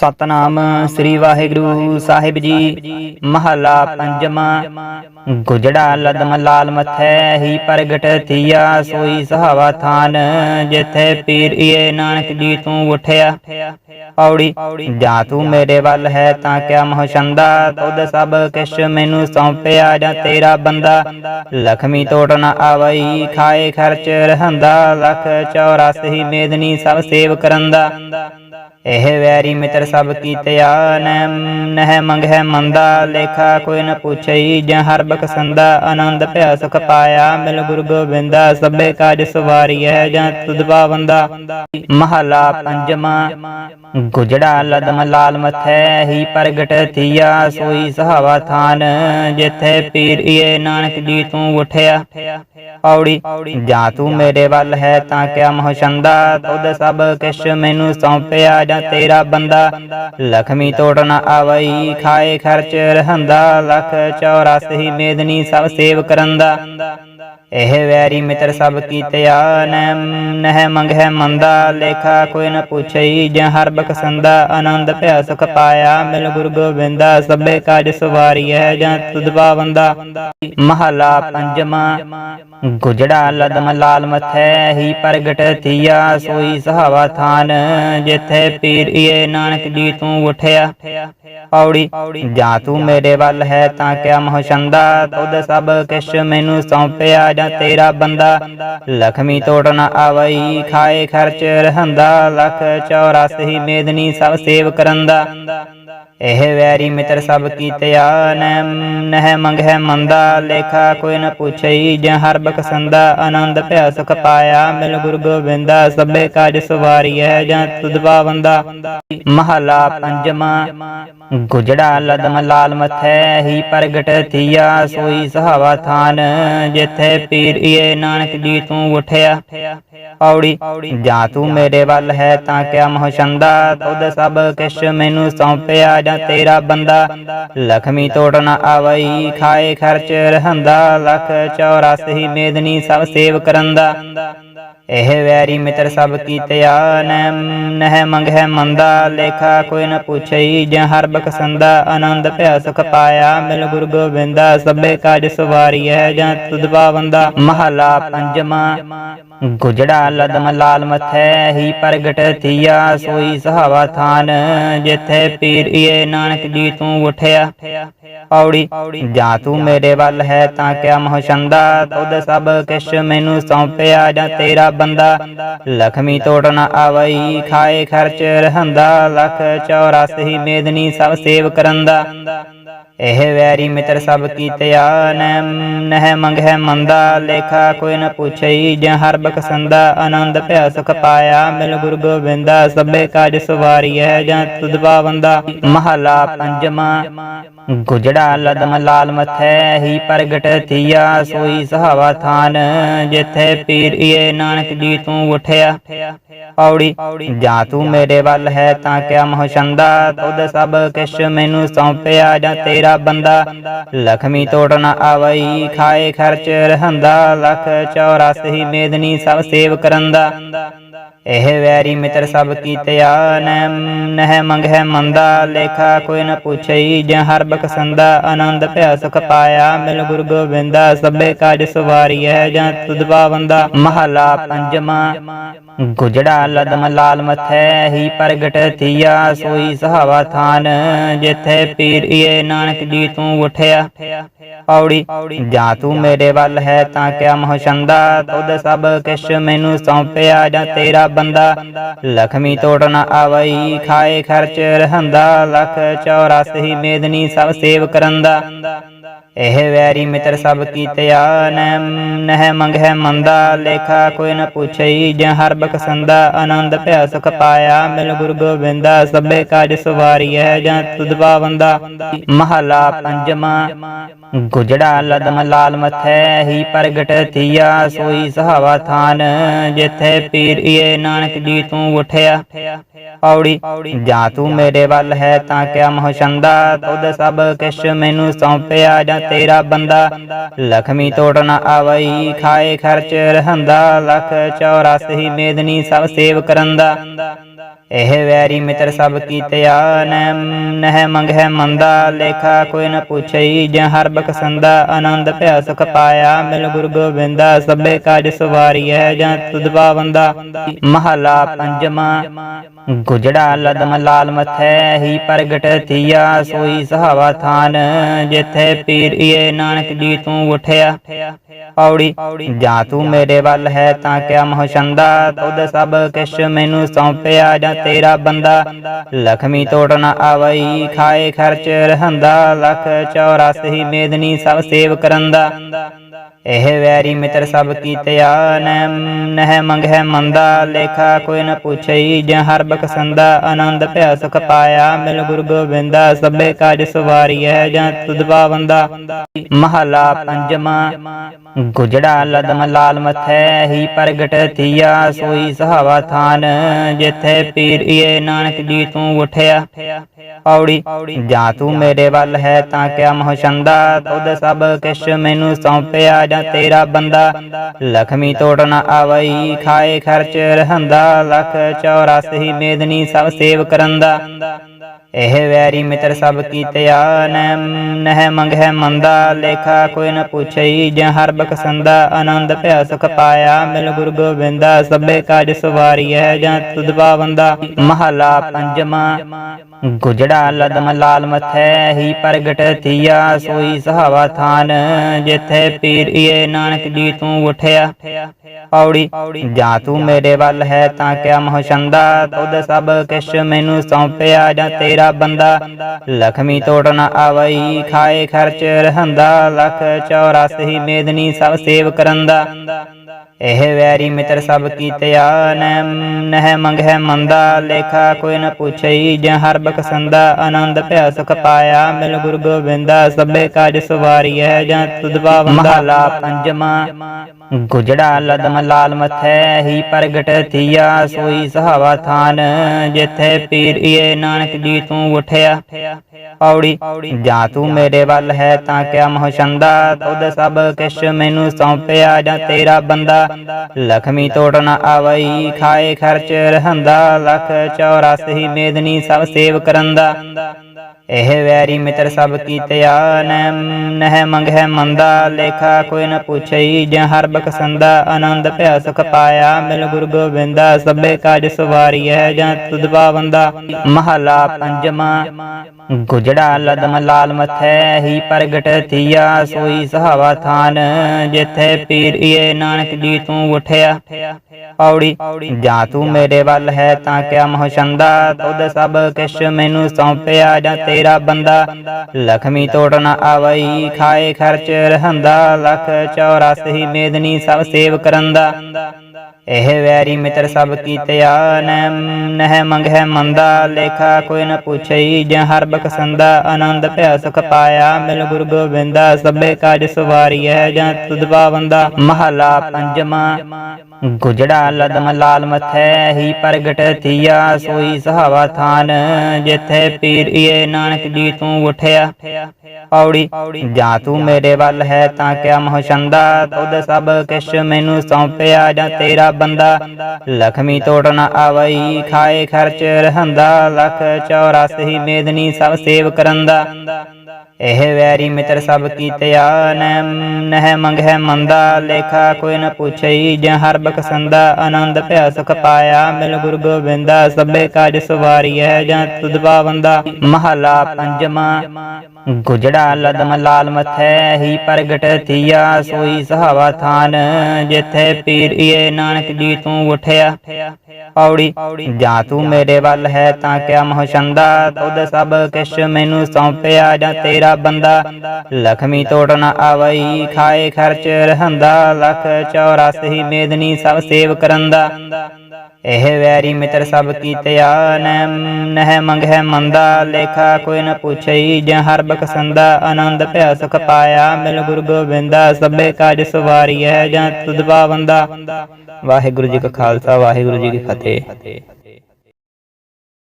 ਸਤਨਾਮ ਸ੍ਰੀ ਵਾਹਿਗੁਰੂ ਸਾਹਿਬ ਜੀ। ਮਹਲਾ ਪੰਜਵਾਂ। ਗੁਜੜਾ ਲਦਮ ਲਾਲ ਮਥੈ ਹੀ ਪ੍ਰਗਟ ਥੀਆ, ਸੋਈ ਸਹਾਵਾ ਥਾਨ, ਜਿੱਥੇ ਪੀਰ ਏ ਨਾਨਕ ਜੀ ਤੂੰ ਉਠਿਆ। ਪੌੜੀ, ਜਾਂ ਤੂੰ ਮੇਰੇ ਵੱਲ ਹੈ ਤਾਂ ਕਿਆ ਮਹਸ਼ੰਦਾ? ਤੁਧ ਸਭ ਕਿਛ ਮੈਨੂੰ ਸੌਂਪਿਆ ਜਾਂ ਤੇਰਾ ਬੰਦਾ? ਲਖਮੀ ਤੋੜ ਨਾ ਆਵਈ, ਖਾਏ ਖਰਚ ਰਹੰਦਾ। ਲਖ 84 ਮੇਦਨੀ ਸਭ ਸੇਵ ਕਰੰਦਾ। ਇਹ ਵੈਰੀ ਮਿੱਤਰ ਸਭ ਕੀਤਿਆ ਨਹਿ ਨਹਿ ਮੰਗਹਿ ਮੰਦਾ, ਲੇਖਾ ਕੋਈ ਨ ਪੁੱਛਈ ਜਾਂ ਹਰ ਬਖਸੰਦਾ ਆਨੰਦ ਭਿਆ ਸੁਖ ਪਾਇਆ, ਮਿਲ ਗੁਰ ਗੋਬਿੰਦਾ ਸਭੇ ਕਾਜ ਸਵਾਰੀਐ, ਜਾਂ ਤੁਧ ਪਾਵੰਦਾ। ਮਹਲਾ ਪੰਜਵਾਂ, ਗੁਜੜਾ ਲਦਮ ਲਾਲ ਮਥੈ, ਹੀ ਪ੍ਰਗਟ ਥੀਆ, ਸੋਈ ਸਹਾਵਾ ਥਾਨ, ਜਿੱਥੇ ਪੀਰ ਏ ਨਾਨਕ ਜੀ ਤੂੰ ਉਠਿਆ। ਪੌੜੀ ਜਾਂ ਤੂੰ ਮੇਰੇ ਵੱਲ ਹੈ ਤਾਂ ਕਿਆ ਮਹਸ਼ੰਦਾ ਤੁਧ ਸਭ ਕਿਛ ਮੈਨੂੰ ਸੌਂਪਿਆ, ਜਾਂ ਤੇਰਾ ਬੰਦਾ, ਲਖਮੀ ਤੋੜ ਨਾ ਆਵਈ, ਖਾਏ ਖਰਚ ਰਹੰਦਾ, ਲਖ 84 ਮੇਦਨੀ ਸਭ ਸੇਵ ਕਰੰਦਾ। ਇਹ ਵੈਰੀ ਮਿੱਤਰ ਸਭ ਕੀਤਿਆ ਨਹਿ ਨਹਿ ਮੰਗਹਿ ਮੰਦਾ, ਲੇਖਾ ਕੋਈ ਨ ਪੁੱਛਈ ਜਾਂ ਹਰ ਬਖਸੰਦਾ ਆਨੰਦ ਭਿਆ ਸੁਖ ਪਾਇਆ, ਮਿਲ ਗੁਰ ਗੋਬਿੰਦਾ, ਸਭੇ ਕਾਜ ਸਵਾਰੀਐ, ਜਾਂ ਤੁਧ ਪਾਵੰਦਾ ਮਹਲਾ ਪੰਜਵਾਂ, ਗੁਜੜਾ ਲਦਮ ਲਾਲ ਮਥੈ, ਹੀ ਪ੍ਰਗਟ ਥੀਆ, ਸੋਈ ਸਹਾਵਾ ਥਾਨ, ਜਿੱਥੇ ਪੀਰ ਨਾਨਕ ਜੀ ਤੂੰ ਉਠਿਆ। ਪੌੜੀ, ਜਾਂ ਤੂੰ ਮੇਰੇ ਵੱਲ ਹੈ ਤਾਂ ਕਿਆ ਮਹਸ਼ੰਦਾ ਤੁਧ ਸਭ ਕਿਛ ਮੈਨੂੰ ਸੌਂਪਿਆ ਜਾਂ ਤੇਰਾ ਬੰਦਾ। ਲਖਮੀ ਤੋੜ ਨਾ ਆਵਈ, ਖਾਏ ਖਰਚ ਰਹੰਦਾ। ਲਖ 84 ਮੇਦਨੀ ਸਭ ਸੇਵ ਕਰੰਦਾ। ਇਹ ਵੈਰੀ ਮਿੱਤਰ ਸਭ ਕੀਤਿਆ ਨਹਿ ਨਹਿ ਮੰਗਹਿ ਮੰਦਾ, ਲੇਖਾ ਕੋਈ ਨ ਪੁੱਛਈ ਜਾਂ ਹਰ ਬਖਸੰਦਾ, ਆਨੰਦ ਭਿਆ ਸੁਖ ਪਾਇਆ, ਮਿਲ ਗੁਰ ਗੋਬਿੰਦਾ, ਸਭੇ ਕਾਜ ਸਵਾਰੀਐ, ਜਾਂ ਤੁਧ ਪਾਵੰਦਾ ਮਹਲਾ ਪੰਜਵਾਂ, ਗੁਜੜਾ ਲਦਮ ਲਾਲ ਮਥੈ, ਹੀ ਪ੍ਰਗਟ ਥੀਆ, ਸੋਈ ਸਹਾਵਾ ਥਾਨ, ਜਿੱਥੇ ਪੀਰ ਏ ਨਾਨਕ ਜੀ ਤੂੰ ਉਠਿਆ। ਪੌੜੀ। ਜਾਂ ਤੂੰ ਮੇਰੇ ਵੱਲ ਹੈ ਤਾਂ ਕਿਆ ਮਹਸ਼ੰਦਾ? ਤੁਧ ਸਭ ਕਿਛ ਮੈਨੂੰ ਸੌਂਪਿਆ ਜਾਂ ਤੇਰਾ ਬੰਦਾ? ਲਖਮੀ ਤੋੜ ਨਾ ਆਵਈ ਖਾਏ ਖਰਚ ਰਹੰਦਾ। ਲਖ 84 ਮੇਦਨੀ ਸਭ ਸੇਵ ਕਰੰਦਾ। ਇਹ ਵੈਰੀ ਮਿੱਤਰ ਸਭ ਕੀਤਿਆ ਨਹਿ ਨਹਿ ਮੰਗਹਿ ਮੰਦਾ। ਲੇਖਾ ਕੋਈ ਨ ਪੁੱਛਈ ਜਾਂ ਹਰ ਬਖਸੰਦਾ। ਆਨੰਦ ਭਿਆ ਸੁਖ ਪਾਇਆ ਮਿਲ ਗੁਰ ਗੋਬਿੰਦਾ। ਸਭੇ ਕਾਜ ਸਵਾਰੀਐ ਜਾਂ ਤੁਧ ਪਾਵੰਦਾ। ਮਹਲਾ ਪੰਜਵਾਂ। ਗੁਜੜਾ ਲਦਮ ਲਾਲ ਮਥੈ ਹੀ ਪ੍ਰਗਟ ਥੀਆ, ਸੋਈ ਸਹਾਵਾ ਥਾਨ, ਜਿੱਥੇ ਪੀਰ ਨਾਨਕ ਜੀ ਤੂੰ ਉਠਿਆ। ਪੌੜੀ, ਜਾਂ ਤੂੰ ਮੇਰੇ ਵੱਲ ਹੈ ਤਾਂ ਕਿਆ ਮਹਸ਼ੰਦਾ ਤੁਧ ਸਭ ਕਿਛ ਮੈਨੂੰ ਸੌਂਪਿਆ ਜਾਂ ਤੇਰਾ ਬੰਦਾ? ਲਖਮੀ ਤੋੜ ਨਾ ਆਵਈ, ਖਾਏ ਖਰਚ ਰਹੰਦਾ। ਲਖ 84 ਮੇਦਨੀ ਸਭ ਸੇਵ ਕਰੰਦਾ। ਇਹ ਵੈਰੀ ਮਿੱਤਰ ਸਭ ਕੀਤਿਆ ਨਹਿ ਨਹਿ ਮੰਗਹਿ ਮੰਦਾ, ਲੇਖਾ ਕੋਈ ਨ ਪੁੱਛਈ ਜਾਂ ਹਰ ਬਖਸੰਦਾ, ਆਨੰਦ ਭਿਆ ਸੁਖ ਪਾਇਆ, ਮਿਲ ਗੁਰ ਗੋਬਿੰਦਾ, ਸਭੇ ਕਾਜ ਸਵਾਰੀਐ, ਜਾਂ ਤੁਧ ਪਾਵੰਦਾ ਮਹਲਾ ਪੰਜਵਾਂ, ਗੁਜੜਾ ਲਦਮ ਲਾਲ ਮਥੈ, ਹੀ ਪ੍ਰਗਟ ਥੀਆ, ਸੋਈ ਸਹਾਵਾ ਥਾਨ, ਜਿੱਥੇ ਪੀਰ ਏ ਨਾਨਕ ਜੀ ਤੂੰ ਉਠਿਆ। ਪੌੜੀ, ਜਾਂ ਤੂੰ ਮੇਰੇ ਵੱਲ ਹੈ ਤਾਂ ਕਿਆ ਮਹਸ਼ੰਦਾ? ਤੁਧ ਸਭ ਕਿਛ ਮੈਨੂੰ ਸੌਂਪਿਆ ਜਾਂ ਤੇਰਾ ਬੰਦਾ? ਲਖਮੀ ਤੋੜ ਆਵਈ, ਖਾਏ ਖਰਚ ਰਹੰਦਾ। ਲਖ 84 ਮੇਦਨੀ ਸਭ ਸੇਵ ਕਰੰਦਾ। ਇਹ ਵੈਰੀ ਮਿੱਤਰ ਸਭ ਕੀਤਿਆ ਨਹਿ ਨਹਿ ਮੰਗਹਿ ਮੰਦਾ। ਲੇਖਾ ਕੋਈ ਨ ਪੁੱਛਈ ਜਾਂ ਹਰ ਬਖਸੰਦਾ। ਆਨੰਦ ਭਿਆ ਸੁਖ ਪਾਇਆ, ਮਿਲ ਗੁਰ ਗੋਬਿੰਦਾ। ਸਭੇ ਕਾਜ ਸਵਾਰੀਐ ਜਾਂ ਤੁਧ ਪਾਵੰਦਾ। ਮਹਲਾ ਪੰਜਵਾਂ। ਗੁਜੜਾ ਲਦਮ ਲਾਲ ਮਥੈ ਹੀ ਪ੍ਰਗਟ ਥੀਆ, ਸੋਈ ਸਹਾਵਾ ਥਾਨ, ਜਿੱਥੇ ਪੀਰ ਏ ਨਾਨਕ ਜੀ ਤੂੰ ਉਠਿਆ। ਪੌੜੀ, ਜਾਂ ਤੂੰ ਮੇਰੇ ਵੱਲ ਹੈ ਤਾਂ ਕਿਆ ਮਹਸ਼ੰਦਾ ਤੁਧ ਸਭ ਕਿਛ ਮੈਨੂੰ ਸੌਂਪਿਆ ਜਾਂ ਤੇਰਾ ਬੰਦਾ? ਲਖਮੀ ਤੋੜ ਨਾ ਆਵਈ, ਖਾਏ ਖਰਚ ਰਹੰਦਾ। ਲਖ 84 ਮੇਦਨੀ ਸਭ ਸੇਵ ਕਰੰਦਾ। ਇਹ ਵੈਰੀ ਮਿੱਤਰ ਸਭ ਕੀਤਿਆ ਨਹਿ ਨਹਿ ਮੰਗਹਿ ਮੰਦਾ, ਲੇਖਾ ਕੋਈ ਨ ਪੁੱਛਈ ਜਾਂ ਹਰ ਬਖਸੰਦਾ, ਆਨੰਦ ਭਿਆ ਸੁਖ ਪਾਇਆ, ਮਿਲ ਗੁਰ ਗੋਬਿੰਦਾ, ਸਭੇ ਕਾਜ ਸਵਾਰੀਐ, ਜਾਂ ਤੁਧ ਪਾਵੰਦਾ। ਮਹਲਾ ਪੰਜਵਾਂ, ਗੁਜੜਾ ਲਦਮ ਲਾਲ ਮਥੈ, ਹੀ ਪ੍ਰਗਟ ਥੀਆ, ਸੋਈ ਸਹਾਵਾ ਥਾਨ, ਜਿੱਥੇ ਪੀਰ ਏ ਨਾਨਕ ਜੀ ਤੂੰ ਉਠਿਆ। ਪੌੜੀ। ਜਾਂ ਤੂੰ ਮੇਰੇ ਵੱਲ ਹੈ ਤਾਂ ਕਿਆ ਮਹਸ਼ੰਦਾ? ਤੁਧ ਸਭ ਕਿਛ ਮੈਨੂੰ ਸੌਂਪਿਆ ਜਾਂ ਤੇਰਾ ਬੰਦਾ? ਲਖਮੀ ਤੋੜ ਨਾ ਆਵਈ ਖਾਏ ਖਰਚ ਰਹੰਦਾ। ਲਖ 84 ਮੇਦਨੀ ਸਭ ਸੇਵ ਕਰੰਦਾ। ਇਹ ਵੈਰੀ ਮਿੱਤਰ ਸਭ ਕੀਤਿਆ ਨਹਿ ਨਹਿ ਮੰਗਹਿ ਮੰਦਾ, ਲੇਖਾ ਕੋਈ ਨ ਪੁੱਛਈ ਜਾਂ ਹਰ ਬਖਸੰਦਾ ਆਨੰਦ ਭਇਆ ਸੁਖ ਪਾਇਆ, ਮਿਲ ਗੁਰ ਗੋਬਿੰਦਾ, ਸਭੇ ਕਾਜ ਸਵਾਰੀਐ, ਜਾਂ ਤੁਧ ਪਾਵੰਦਾ ਮਹਲਾ ਪੰਜਵਾਂ, ਗੁਜੜਾ ਲਦਮ ਲਾਲ ਮਥੈ, ਹੀ ਪ੍ਰਗਟ ਥੀਆ, ਸੋਈ ਸਹਾਵਾ ਥਾਨ, ਜਿੱਥੇ ਪੀਰੀਏ ਨਾਨਕ ਜੀ ਤੂੰ ਉਠਿਆ। ਪੌੜੀ, ਜਾਂ ਤੂੰ ਮੇਰੇ ਵੱਲ ਹੈ ਤਾਂ ਕਿਆ ਮੋਹ ਛੰਦਾ, ਤੁਧ ਸਭ ਕਿਛ ਮੈਨੂੰ ਸੌਂਪਿਆ, ਜਾਂ ਤੇਰਾ ਬੰਦਾ ਲਖਮੀ ਤੋੜ ਨਾ ਆਵਈ, ਖਾਏ ਖਰਚ ਰਹੰਦਾ, ਲਖ 84 ਮੇਦਨੀ ਸਭ ਸੇਵ ਕਰੰਦਾ। ਇਹ ਵੈਰੀ ਮਿੱਤਰ ਸਭ ਕੀਤਿਆ ਨਹਿ ਨਹਿ ਮੰਗਹਿ ਮੰਦਾ, ਲੇਖਾ ਕੋਈ ਨ ਪੁੱਛਈ ਜਾਂ ਹਰ ਬਖਸੰਦਾ, ਆਨੰਦ ਭਇਆ ਸੁਖ ਪਾਇਆ, ਮਿਲ ਗੁਰ ਗੋਬਿੰਦਾ, ਸਭੇ ਕਾਜ ਸਵਾਰੀਐ, ਜਾਂ ਤੁਧ ਪਾਵੰਦਾ। ਮਹਲਾ ਪੰਜਵਾਂ, ਗੁਜੜਾ ਲਦਮ ਲਾਲ ਮਥੈ, ਹੀ ਪ੍ਰਗਟ ਥੀਆ, ਸੋਈ ਸਹਾਵਾ ਥਾਨ, ਜਿੱਥੇ ਪੀਰੀਏ ਨਾਨਕ ਜੀ ਤੂੰ ਉਠਿਆ। ਪੌੜੀ ਜਾਂ ਤੂੰ ਮੇਰੇ ਵੱਲ ਹੈ ਤਾਂ ਕਿਆ ਮੋਹ ਛੰਦਾ, ਤੁਧ ਸਭ ਕਿਛ ਮੈਨੂੰ ਸੌਂਪਿਆ ਜਾਂ ਤੇਰਾ ਬੰਦਾ, ਲਖਮੀ ਤੋੜ ਨਾ ਆਵਈ, ਖਾਏ ਖਰਚ ਰਹੰਦਾ, ਲਖ 84 ਮੇਦਨੀ ਸਭ ਸੇਵ ਕਰੰਦਾ। ਇਹ ਵੈਰੀ ਮਿੱਤਰ ਸਭ ਕੀਤਿਆ ਨਹਿ ਮੰਗਹਿ ਮੰਦਾ, ਲੇਖਾ ਕੋਈ ਨ ਪੁੱਛਈ ਜਾਂ ਹਰ ਬਖਸੰਦਾ ਆਨੰਦ ਭਇਆ ਸੁਖ ਪਾਇਆ, ਮਿਲ ਗੁਰ ਗੋਬਿੰਦਾ, ਸਭੇ ਕਾਜ ਸਵਾਰੀਐ, ਜਾਂ ਤੁਧ ਪਾਵੰਦਾ ਮਹਲਾ ਪੰਜਵਾਂ, ਗੁਜੜਾ ਲਦਮ ਲਾਲ ਮਥੈ, ਹੀ ਪ੍ਰਗਟ ਥੀਆ, ਸੋਈ ਸਹਾਵਾ ਥਾਨ, ਜਿੱਥੇ ਪੀਰੀਏ ਨਾਨਕ ਜੀ ਤੂੰ ਉਠਿਆ। ਪੌੜੀ। ਜਾਂ ਤੂੰ ਮੇਰੇ ਵੱਲ ਹੈ ਤਾਂ ਕਿਆ ਮੋਹ ਛੰਦਾ ਤੁਧ ਸਭ ਕਿਛ ਮੈਨੂੰ ਸੌਂਪਿਆ ਜਾਂ ਤੇਰਾ ਬੰਦਾ? ਲਖਮੀ ਤੋੜ ਨਾ ਆਵਈ, ਖਾਏ ਖਰਚ ਰਹੰਦਾ। ਲਖ 84 ਮੇਦਨੀ ਸਭ ਸੇਵ ਕਰੰਦਾ। ਇਹ ਵੈਰੀ ਮਿੱਤਰ ਸਭ ਕੀਤਿਆ ਨਹਿ ਨਹਿ ਮੰਗਹਿ ਮੰਦਾ ਲੇਖਾ ਕੋਈ ਨ ਪੁੱਛਈ ਜਾਂ ਹਰ ਬਖਸੰਦਾ ਆਨੰਦ ਭਇਆ ਸੁਖ ਪਾਇਆ ਮਿਲ ਗੁਰ ਗੋਬਿੰਦਾ ਸਭੇ ਕਾਜ ਸਵਾਰੀਐ ਜਾਂ ਤੁਧ ਪਾਵੰਦਾ ਮਹਲਾ ਪੰਜਵਾਂ ਗੁਜੜਾ ਲਦਮ ਲਾਲ ਮਥੈ ਹੀ ਪ੍ਰਗਟ ਥੀਆ ਸੋਈ ਸਹਾਵਾ ਥਾਨ ਜਿੱਥੇ ਪੀਰੀਏ ਨਾਨਕ ਜੀ ਤੂੰ ਉਠਿਆ। ਪੌੜੀ। ਜਾਂ ਤੂੰ ਮੇਰੇ ਵੱਲ ਹੈ ਤਾਂ ਕਿਆ ਮੋਹ ਛੰਦਾ ਤੁਧ ਸਭ ਕਿਛ ਮੈਨੂੰ ਸੌਂਪਿਆ ਜਾਂ ਤੇਰਾ ਬੰਦਾ? ਲਖਮੀ ਤੋੜ ਨਾ ਆਵਈ ਖਾਏ ਖਰਚ ਰਹੰਦਾ। ਲਖ 84 ਮੇਦਨੀ ਸਭ ਸੇਵ ਕਰੰਦਾ। ਇਹ ਵੈਰੀ ਮਿੱਤਰ ਸਭ ਕੀਤਿਆ ਨਹਿ ਨਹਿ ਮੰਗਹਿ ਮੰਦਾ, ਲੇਖਾ ਕੋਈ ਨ ਪੁੱਛਈ ਜਾਂ ਹਰ ਬਖਸੰਦਾ, ਆਨੰਦ ਭਇਆ ਸੁਖ ਪਾਇਆ, ਮਿਲ ਗੁਰ ਗੋਬਿੰਦਾ, ਸਭੇ ਕਾਜ ਸਵਾਰੀਐ, ਜਾਂ ਤੁਧ ਪਾਵੰਦਾ ਮਹਲਾ ਪੰਜਵਾਂ, ਗੁਜੜਾ ਲਦਮ ਲਾਲ ਮਥੈ, ਹੀ ਪ੍ਰਗਟ ਥੀਆ, ਸੋਈ ਸਹਾਵਾ ਥਾਨ, ਜਿੱਥੇ ਪੀਰੀਏ ਨਾਨਕ ਜੀ ਤੂੰ ਉਠਿਆ। ਪੌੜੀ, ਜਾਂ ਤੂੰ ਮੇਰੇ ਵੱਲ ਹੈ ਤਾਂ ਕਿਆ ਮੋਹ ਛੰਦਾ, ਤੁਧ ਸਭ ਕਿਛ ਮੈਨੂੰ ਸੌਂਪਿਆ, ਜਾਂ ਤੇਰਾ ਬੰਦਾ ਲਖਮੀ ਤੋੜ ਨਾ ਆਵਈ, ਖਾਏ ਖਰਚ ਰਹੰਦਾ, ਲਖ 84 ਮੇਦਨੀ ਸਭ ਸੇਵ ਕਰੰਦਾ। ਇਹ ਵੈਰੀ ਮਿੱਤਰ ਸਭ ਕੀਤਿਆ ਨਹਿ ਨਹਿ ਮੰਗਹਿ ਮੰਦਾ, ਲੇਖਾ ਕੋਈ ਨ ਪੁੱਛਈ ਜਾਂ ਹਰ ਬਖਸੰਦਾ, ਆਨੰਦ ਭਇਆ ਸੁਖ ਪਾਇਆ, ਮਿਲ ਗੁਰ ਗੋਬਿੰਦਾ, ਸਭੇ ਕਾਜ ਸਵਾਰੀਐ, ਜਾਂ ਤੁਧ ਪਾਵੰਦਾ ਮਹਲਾ ਪੰਜਵਾਂ ਗੁਜੜਾ ਲਦਮ ਲਾਲ ਮਥੈ ਹੀ ਪ੍ਰਗਟ ਥੀਆ ਸੋਈ ਸਹਾਵਾ ਥਾਨ ਜਿੱਥੇ ਪੀਰੀਏ ਨਾਨਕ ਜੀ ਤੂੰ ਉਠਿਆ ਪੌੜੀ ਜਾਂ ਤੂੰ ਮੇਰੇ ਵੱਲ ਹੈ ਤਾਂ ਕਿਆ ਮੋਹ ਛੰਦਾ ਤੁਧ ਸਭ ਕਿਛ ਮੈਨੂੰ ਸੌਂਪਿਆ ਜਾਂ ਤੇਰਾ ਬੰਦਾ ਲਖਮੀ ਤੋੜ ਨਾ ਆਵਈ ਖਾਏ ਖਰਚ ਰਹੰਦਾ ਲਖ 84 ਮੇਦਨੀ ਸਭ ਸੇਵ ਕਰੰਦਾ ਇਹ ਵੈਰੀ ਮਿੱਤਰ ਸਭ ਕੀਤਿਆ ਨਹਿ ਨਹਿ ਮੰਗਹਿ ਮੰਦਾ, ਲੇਖਾ ਕੋਈ ਨ ਪੁੱਛਈ ਜਾਂ ਹਰ ਬਖਸੰਦਾ, ਆਨੰਦ ਭਇਆ ਸੁਖ ਪਾਇਆ, ਮਿਲ ਗੁਰ ਗੋਬਿੰਦਾ, ਸਭੇ ਕਾਜ ਸਵਾਰੀਐ, ਜਾਂ ਤੁਧ ਪਾਵੰਦਾ ਮਹਲਾ ਪੰਜਵਾਂ, ਗੁਜੜਾ ਲਦਮ ਲਾਲ ਮਥੈ, ਹੀ ਪ੍ਰਗਟ ਥੀਆ, ਸੋਈ ਸਹਾਵਾ ਥਾਨ, ਜਿੱਥੇ ਪੀਰੀਏ ਨਾਨਕ ਜੀ ਤੂੰ ਉਠਿਆ। ਪੌੜੀ। ਜਾਂ ਤੂੰ ਮੇਰੇ ਵੱਲ ਹੈ ਤਾਂ ਕਿਆ ਮੋਹ ਛੰਦਾ ਤੁਧ ਸਭ ਕਿਛ ਮੈਨੂੰ ਸੌਂਪਿਆ ਜਾਂ ਤੇਰਾ ਬੰਦਾ? ਲਖਮੀ ਤੋੜ ਨਾ ਆਵਈ, ਖਾਏ ਖਰਚ ਰਹੰਦਾ। ਲਖ 84 ਮੇਦਨੀ ਸਭ ਸੇਵ ਕਰੰਦਾ ਇਹ ਵੈਰੀ ਮਿੱਤਰ ਸਭ ਕੀਤਿਆ ਨਹਿ ਮੰਗਹਿ ਮੰਦਾ, ਲੇਖਾ ਕੋਈ ਨ ਪੁੱਛਈ ਜਾਂ ਹਰ ਬਖਸੰਦਾ, ਆਨੰਦ ਭਇਆ ਸੁਖ ਪਾਇਆ, ਮਿਲ ਗੁਰ ਗੋਬਿੰਦਾ ਸਭੇ ਕਾਜ ਹੈ ਜਾਂ ਤੁਧ ਪਾਵੰਦਾ ਵਾਹਿਗੁਰੂ ਜੀ ਕਾ ਖਾਲਸਾ, ਵਾਹਿਗੁਰੂ ਜੀ ਕੀ ਫਤਿਹ।